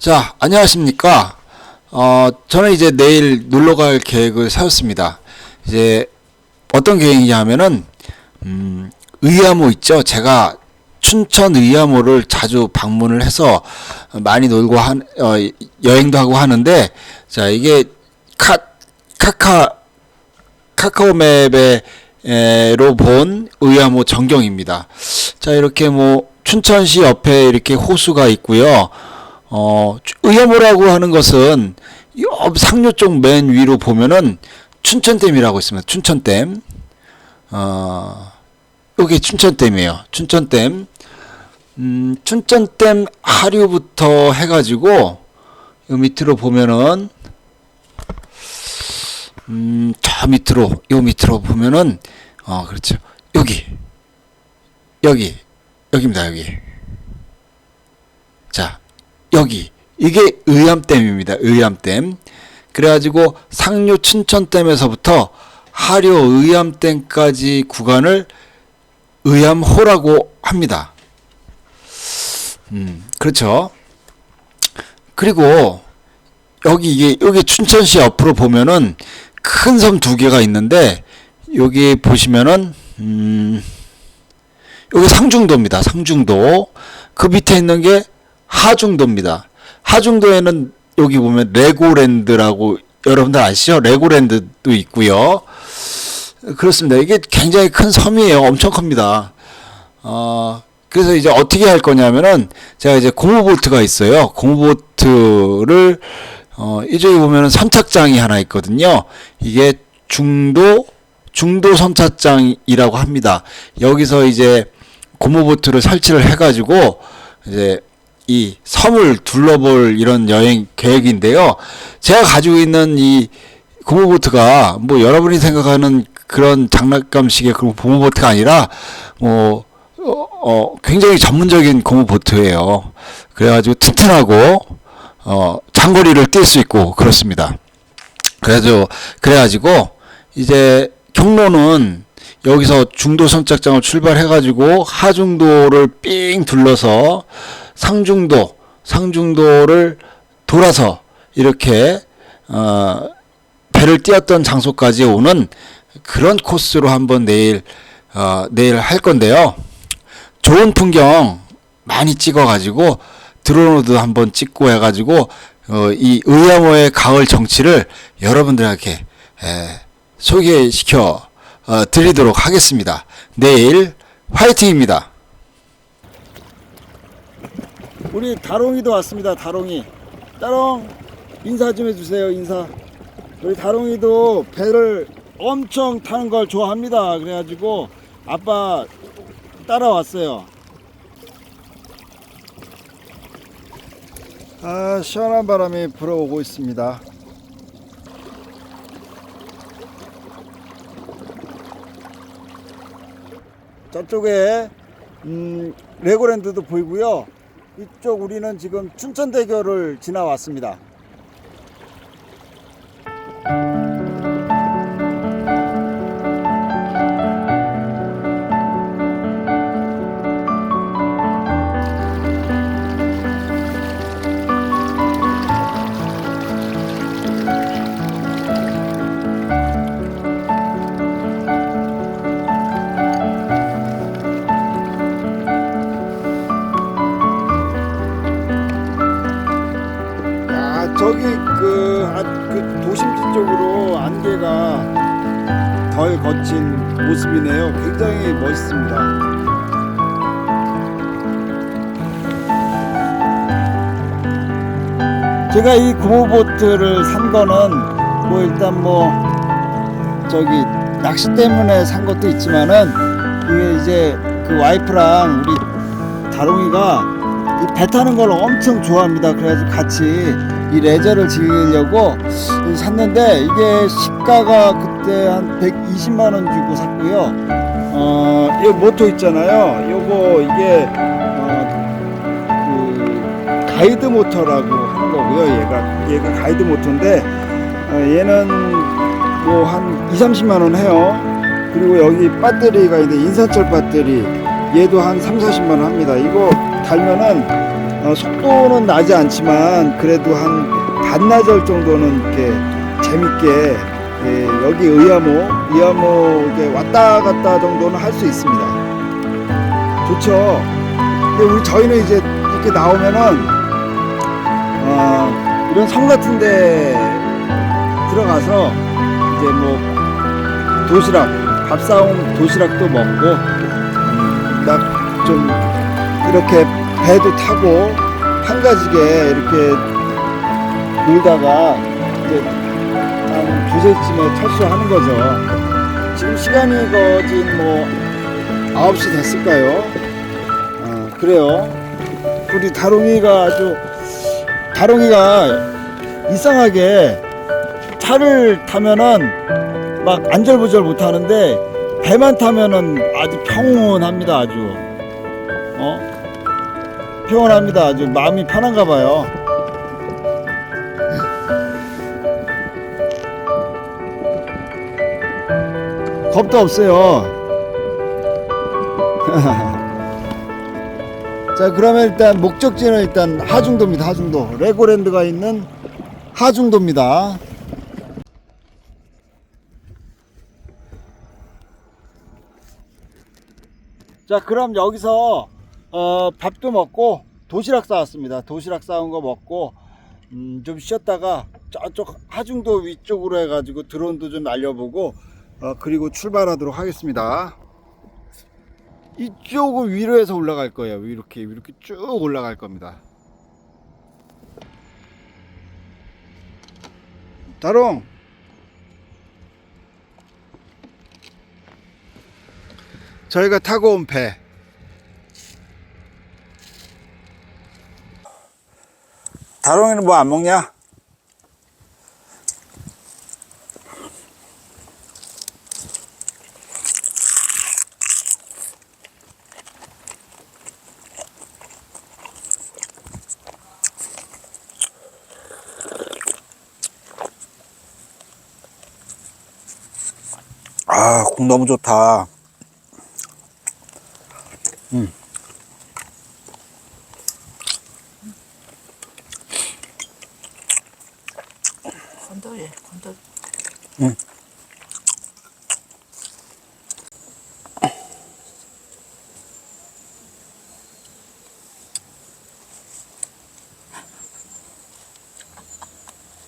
자, 안녕하십니까. 어, 저는 이제 내일 놀러 갈 계획을 세웠습니다. 이제 어떤 계획이냐 하면은, 음, 의암호 있죠? 제가 춘천 의암호를 자주 방문을 해서 많이 놀고 한, 어, 여행도 하고 하는데, 자, 이게 카, 카카, 카카오맵에 에로 본 의암호 전경입니다. 자, 이렇게 뭐 춘천시 옆에 이렇게 호수가 있고요. 어, 의암호라고 하는 것은 옆 상류 쪽 맨 위로 보면은 춘천댐이라고 있습니다. 춘천댐. 어, 여기 춘천댐이에요. 춘천댐. 음, 춘천댐 하류부터 해가지고 요 밑으로 보면은 음, 저 밑으로, 요 밑으로 보면은, 어, 그렇죠. 여기, 여기, 여기입니다, 여기. 자, 여기. 이게 의암댐입니다, 의암댐. 그래가지고 상류 춘천댐에서부터 하류 의암댐까지 구간을 의암호라고 합니다. 음, 그렇죠. 그리고 여기 이게 여기 춘천시 옆으로 보면은 큰 섬 두 개가 있는데 여기 보시면은 음 여기 상중도입니다. 상중도 그 밑에 있는 게 하중도입니다. 하중도에는 여기 보면 레고랜드라고 여러분들 아시죠? 레고랜드도 있고요. 그렇습니다. 이게 굉장히 큰 섬이에요. 엄청 큽니다. 어, 그래서 이제 어떻게 할 거냐면은 제가 이제 고무보트가 있어요. 고무보트를 어, 이쪽에 보면은 선착장이 하나 있거든요. 이게 중도 중도 선착장이라고 합니다. 여기서 이제 고무보트를 설치를 해가지고 이제 이 섬을 둘러볼 이런 여행 계획인데요. 제가 가지고 있는 이 고무보트가 뭐 여러분이 생각하는 그런 장난감식의 그런 고무보트가 아니라 뭐 어, 어, 굉장히 전문적인 고무보트예요. 그래가지고 튼튼하고 어, 장거리를 뛸 수 있고 그렇습니다. 그래서 그래가지고 이제 경로는 여기서 중도 선착장을 출발해가지고 하중도를 삥 둘러서 상중도 상중도를 돌아서 이렇게 어, 배를 띄었던 장소까지 오는 그런 코스로 한번 내일 어, 내일 할 건데요. 좋은 풍경 많이 찍어가지고 드론으로도 한번 찍고 해가지고 어, 이 의암호의 가을 정치를 여러분들에게 에, 소개시켜 어, 드리도록 하겠습니다. 내일 화이팅입니다. 우리 다롱이도 왔습니다. 다롱이. 다롱 인사 좀 해주세요. 인사. 우리 다롱이도 배를 엄청 타는 걸 좋아합니다. 그래가지고 아빠 따라왔어요. 아 시원한 바람이 불어오고 있습니다. 저쪽에 음, 레고랜드도 보이고요. 이쪽 우리는 지금 춘천대교를 지나왔습니다. 덜 거친 모습이네요. 굉장히 멋있습니다. 제가 이 고무보트를 산 거는 뭐 일단 뭐 저기 낚시 때문에 산 것도 있지만은 이게 이제 그 와이프랑 우리 다롱이가 이배 타는 걸 엄청 좋아합니다. 그래서 같이 이 레저를 즐기려고 샀는데 이게 시가가 그때 한 120만 원 주고 샀고요. 어, 이 모토 있잖아요. 요거 이게 어, 그 가이드 모터라고 하는 거고요. 얘가 얘가 가이드 모터인데 어, 얘는 뭐 한 2, 30만 원 해요. 그리고 여기 배터리가 있는데 인산철 배터리 얘도 한 3, 40만 원 합니다. 이거 달면은 어, 속도는 나지 않지만 그래도 한 반나절 정도는 이렇게 재밌게 예, 여기 의암호, 의암호 이렇게 왔다 갔다 정도는 할 수 있습니다. 좋죠. 근데 우리 저희는 이제 이렇게 나오면은 어, 이런 섬 같은데 들어가서 이제 뭐 도시락, 밥 싸온 도시락도 먹고 음, 딱좀 이렇게 배도 타고 한가지게 이렇게 놀다가 이제 한 두세쯤에 철수하는 거죠. 지금 시간이 거진 뭐 9시 됐을까요? 어, 그래요. 우리 다롱이가 아주 다롱이가 이상하게 차를 타면은 막 안절부절 못 하는데 배만 타면은 아주 평온합니다 아주 어 평온합니다 아주 마음이 편한가 봐요 겁도 없어요. 자 그러면 일단 목적지는 일단 하중도입니다 하중도. 레고랜드가 있는 하중도입니다. 자 그럼 여기서 어, 밥도 먹고 도시락 싸왔습니다. 도시락 싸온 거 먹고 음, 좀 쉬었다가 저쪽 하중도 위쪽으로 해가지고 드론도 좀 날려보고 어, 그리고 출발하도록 하겠습니다 이쪽을 위로 해서 올라갈 거예요 이렇게 이렇게 쭉 올라갈 겁니다 다롱 저희가 타고 온 배. 다롱이는 뭐 안 먹냐? 아, 국 너무 좋다. 건더기 건더기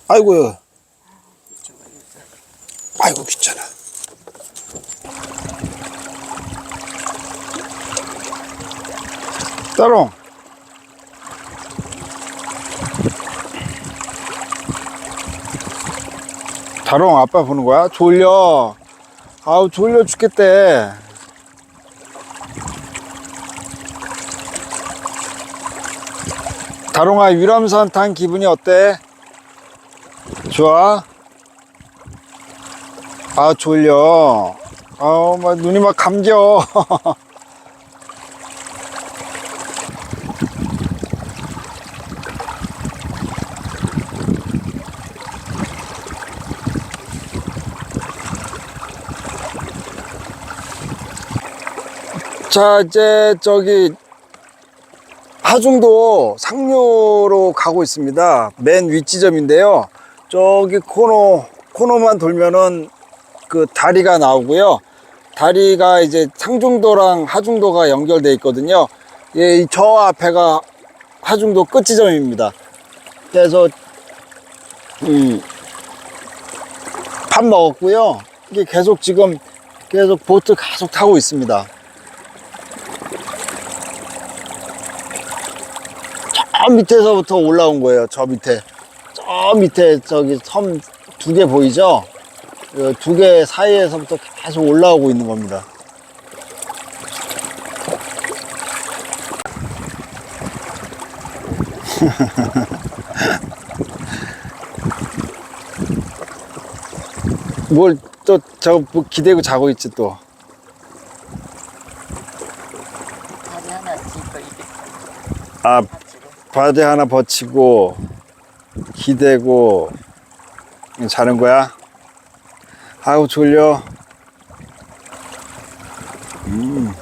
아이고요. 아이고 귀찮아. 따롱. 다롱 아빠 보는 거야? 졸려. 아우 졸려 죽겠대. 다롱아 유람선 탄 기분이 어때? 좋아? 아 졸려 아우 막 눈이 막 감겨 자 이제 저기 하중도 상류로 가고 있습니다. 맨 윗지점인데요. 저기 코너, 코너만 돌면은 그 다리가 나오고요. 다리가 이제 상중도랑 하중도가 연결돼 있거든요. 예, 이저 앞에가 하중도 끝지점입니다. 그래서, 음, 밥 먹었고요. 이게 계속 지금 계속 보트 계속 타고 있습니다. 밑에서부터 올라온 거예요. 저 밑에. 저 밑에 저기 섬 두 개 보이죠? 두 개 사이에서부터 계속 올라오고 있는 겁니다. 뭘 또저 기대고 자고 있지 또. 아 바지 하나 버치고 기대고 자는 거야? 아우 졸려. 음.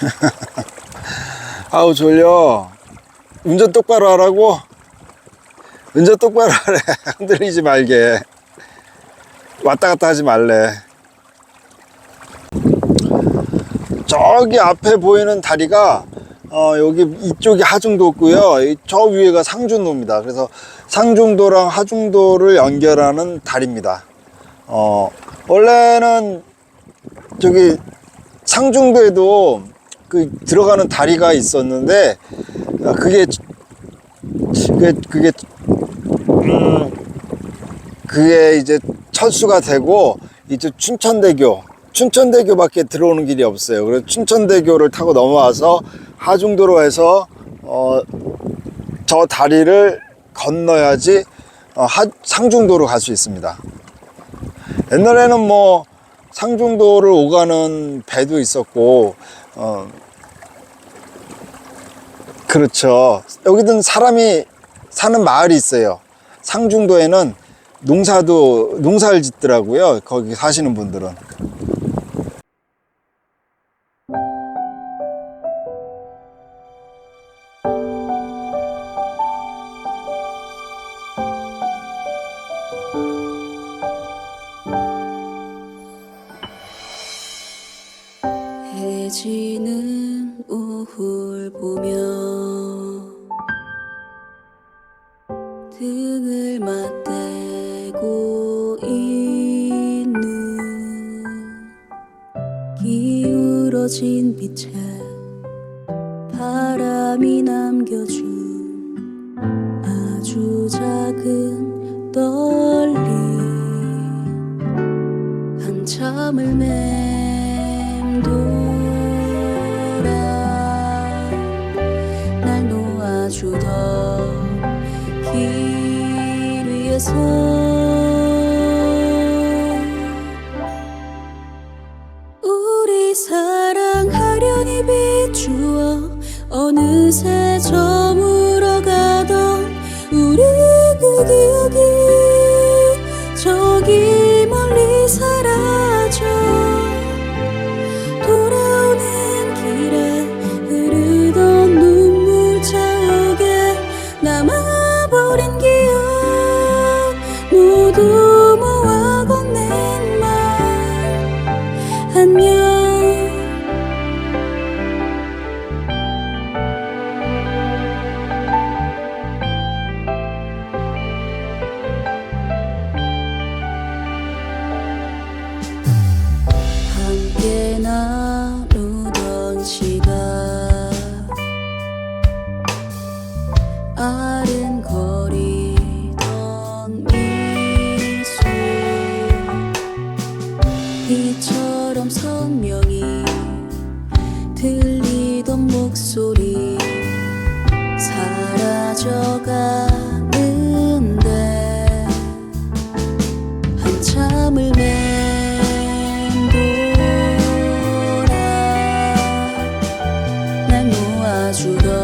아우 졸려. 운전 똑바로 하라고. 운전 똑바로 하래. 흔들리지 말게. 왔다 갔다 하지 말래. 저기 앞에 보이는 다리가 어, 여기 이쪽이 하중도고요. 이- 저 위에가 상중도입니다. 그래서 상중도랑 하중도를 연결하는 다리입니다. 어, 원래는 저기 상중도에도 그 들어가는 다리가 있었는데 아, 그게 그게 그게 음 그게 이제 철수가 되고 이제 춘천대교 춘천대교밖에 들어오는 길이 없어요. 그래서 춘천대교를 타고 넘어와서 하중도로 해서 어 저 다리를 건너야지 어, 하, 상중도로 갈 수 있습니다. 옛날에는 뭐 상중도를 오가는 배도 있었고 어 그렇죠. 여기든 사람이 사는 마을이 있어요. 상중도에는 농사도 농사를 짓더라고요. 거기 사시는 분들은. 등을 맞대고 있는 기울어진 빛에 바람이 남겨준 아주 작은 떨림. 한참을 맴돌아 날 놓아주던 길위 ajudou.